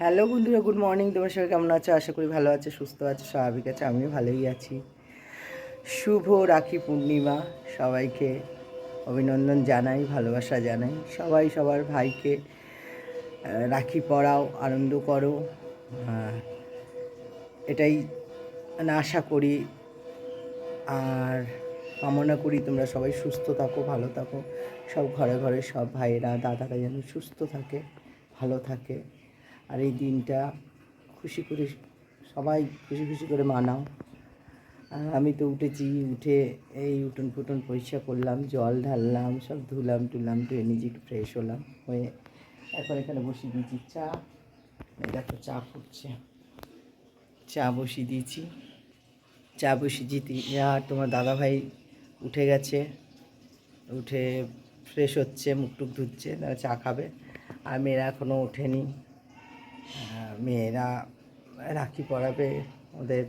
Hello বন্ধুরা, good morning. তোমার সবাই কেমন আছো? আশা করি ভালো আছে, সুস্থ আছে, স্বাভাবিক আছে, আমিও ভালোই আছি। শুভ রাখি পূর্ণিমা সবাইকে। অভিনন্দন জানাই, ভালোবাসা জানাই। সবাই সবার ভাইকে রাখি পড়াও আনন্দ করো। এটাই মানে আশা করি। আর কামনা করি তোমরা সবাই সুস্থ থাকো, ভালো থাকো। সব ঘরে ঘরে সব ভাইয়েরা, দাদারা যেন সুস্থ থাকে, ভালো থাকে। আর এই দিনটা খুশি করে সবাই খুশি খুশি করে মানাও। আর আমি তো উঠেছি, উঠে এই উঠোন ফুটন পরিষ্কার করলাম, জল ঢাললাম, সব ধুলাম, টুলাম ধুয়ে নিজে একটু ফ্রেশ হলাম, হয়ে এখন এখানে বসিয়ে দিয়েছি চা। এই দেখো চা ফুটছে। চা বসিয়ে দিয়েছি। চা বসিয়ে দিতে আর তোমার দাদাভাই উঠে গেছে, উঠে ফ্রেশ হচ্ছে মুখ টুক ধুচ্ছে, তারা চা খাবে। আর মেয়েরা এখনও ওঠেনি। মেয়েরা রাখি পড়াবে ওদের,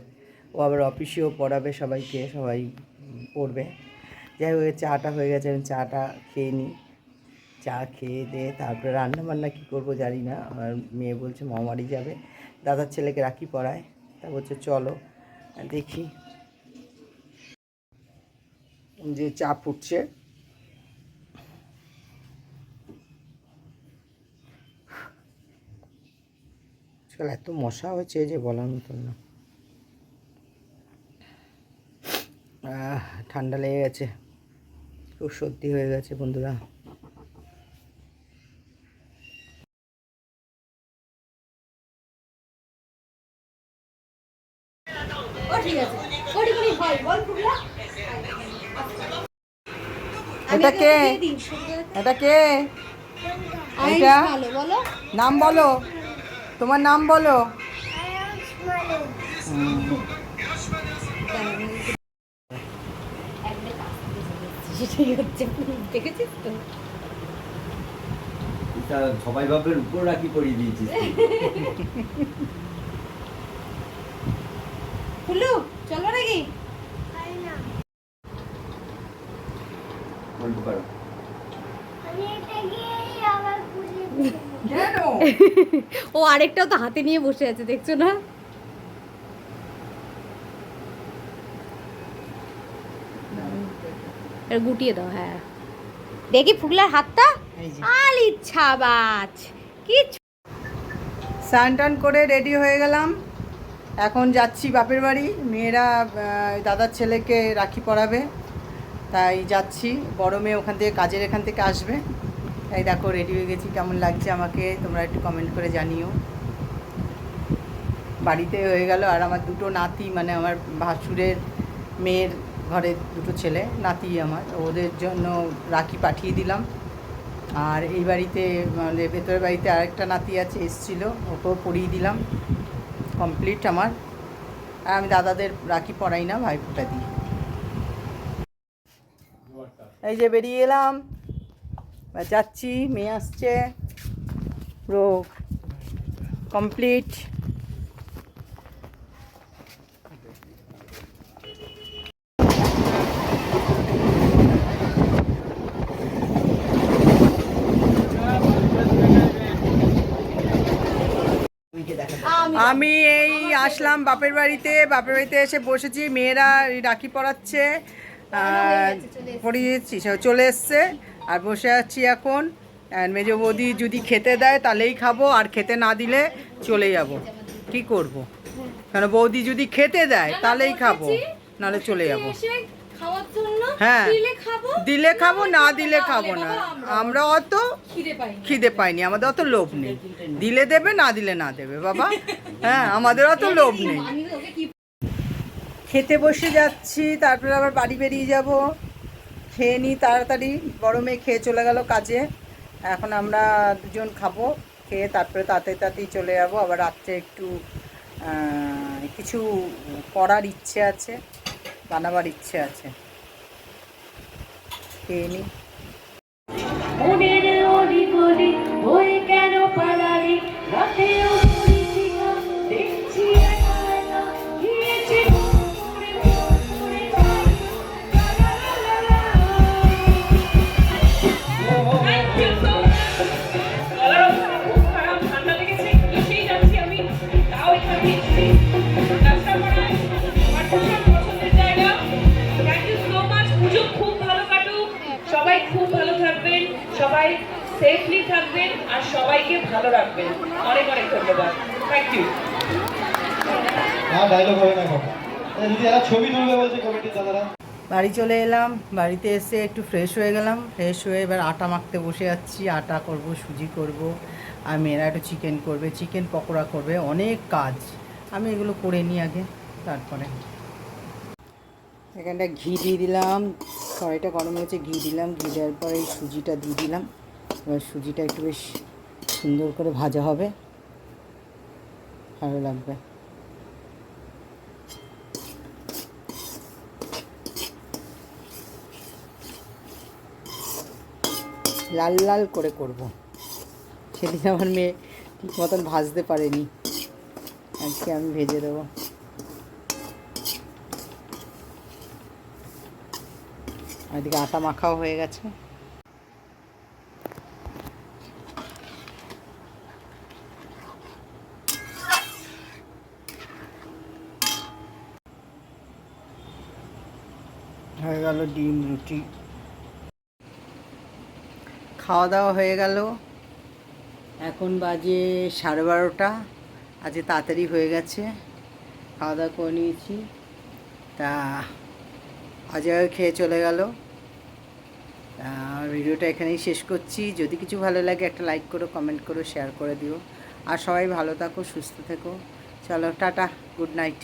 ও আবার অফিসেও পড়াবে সবাইকে, সবাই পড়বে যাই হোক চাটা হয়ে গেছে, আমি চাটা খেয়ে নিই। চা খেয়ে দিয়ে তারপরে রান্না বান্না কী করব জানি না, আমার মেয়ে বলছে মামারি যাবে। দাদার ছেলেকে রাখি পড়ায় তা বলছে চলো, দেখি। যে চা ফুটছে আজকাল এত মশা হয়েছে যে বলার মতন না। ঠান্ডা লেগে গেছে। খুব সর্দি হয়ে গেছে বন্ধুরা। এটা কে? এটা কে? এটা? নাম বলো। তোমার নাম বলো। সবাই বাপের উপর রাখি পরিয়ে। ফুলু চলো নাকি? বলতে পারো কেন ও আরেকটাও তো হাতে নিয়ে বসে আছে দেখছ না? গুটিয়ে দাও হ্যাঁ। দেখি ফুগলার হাতটা? আলি ছাবাজ কি স্নান টান করে রেডি হয়ে গেলাম। এখন যাচ্ছি বাপের বাড়ি। মেয়েরা দাদার ছেলেকে রাখি পরাবে। তাই যাচ্ছি। বড় মেয়ে ওখান থেকে কাজের এখান থেকে আসবে। তাই দেখো রেডি হয়ে গেছি। কেমন লাগছে আমাকে? তোমরা একটু কমেন্ট করে জানিও। বাড়িতে হয়ে গেল আর আমার দুটো নাতি মানে আমার ভাসুরের মেয়ের ঘরের দুটো ছেলে, নাতি আমার। ওদের জন্য রাখি পাঠিয়ে দিলাম। আর এই বাড়িতে মানে ভেতরের বাড়িতে আরেকটা নাতি আছে, এসছিলো। ওকেও পরিয়ে দিলাম। কমপ্লিট আমার। আর আমি দাদাদের রাখি পড়াই না, ভাইফোঁটা দিই এই যে বেরিয়ে এলাম। এবার যাচ্ছি মেয়ে আসছে পুরো কমপ্লিট আমি এই আসলাম বাপের বাড়িতে। বাপের বাড়িতে এসে বসেছি মেয়েরা রাখি পরাচ্ছে আর পরিয়েছি চলে এসছে। আর বসে আছি এখন। আর মেজো বৌদি যদি খেতে দেয় তাহলেই খাব আর খেতে না দিলে চলে যাব। কি করব? কেন বৌদি যদি খেতে দেয় তাহলেই খাব নাহলে চলে যাব। হ্যাঁ দিলে খাব না দিলে খাব না। আমরা অত খিদে পাইনি। আমাদের অত লোভ নেই। দিলে দেবে না দিলে না দেবে বাবা। হ্যাঁ আমাদের অত লোভ নেই। খেতে বসে যাচ্ছি তারপরে আবার বাড়ি বেরিয়ে যাব। খেয়ে নিই তাড়াতাড়ি। বড় মেয়ে খেয়ে চলে গেল কাজে। এখন আমরা দুজন খাব, খেয়ে তারপরে তাতে তাতেই চলে যাব। আবার রাত্রে একটু কিছু করার ইচ্ছে আছে, বানাবার ইচ্ছে আছে। খেয়ে নিই। হয়ে কেন পালালি? রাতেও সেফলি থাকবেন আর সবাইকে ভালো রাখবেন। অনেক অনেক ধন্যবাদ। থ্যাংক ইউ ডায়লগ হবে না এখন। এরা ছবি তুলবে বলছে কমিটির দাদারা। বাড়ি চলে এলাম বাড়িতে এসে একটু ফ্রেশ হয়ে গেলাম। ফ্রেশ হয়ে এবার আটা মাখতে বসে যাচ্ছি আটা করব সুজি করব। আর মেয়েরা একটু চিকেন করবে। চিকেন পকোড়া করবে। অনেক কাজ। আমি এগুলো করে নিই আগে তারপরে। এখানটা ঘি দিয়ে দিলাম। কড়াইটা গরম হয়েছে ঘি দিলাম। ঘি দেওয়ার পরে সুজিটা দিয়ে দিলাম। এবার সুজিটা একটু বেশ সুন্দর করে ভাজা হবে। ভালো লাগবে। লাল লাল করে করব। সেদিন আমার মেয়ে ঠিক মতন ভাজতে পারেনি। আজকে আমি ভেজে দেবো। এদিকে আটা মাখাও হয়ে গেছে। হয়ে গেল ডিম, রুটি। খাওয়া দাওয়া হয়ে গেল। এখন বাজে সাড়ে বারোটা। আজকে তাড়াতাড়ি হয়ে গেছে। খাওয়া দাওয়া করে নিয়েছি। তা অজয় খেয়ে চলে গেল। ভিডিওটা এখানেই শেষ করছি। যদি কিছু ভালো লাগে একটা লাইক করো কমেন্ট করো শেয়ার করে দিও। আর সবাই ভালো থাকো, সুস্থ থেকো। চলো, টাটা গুড নাইট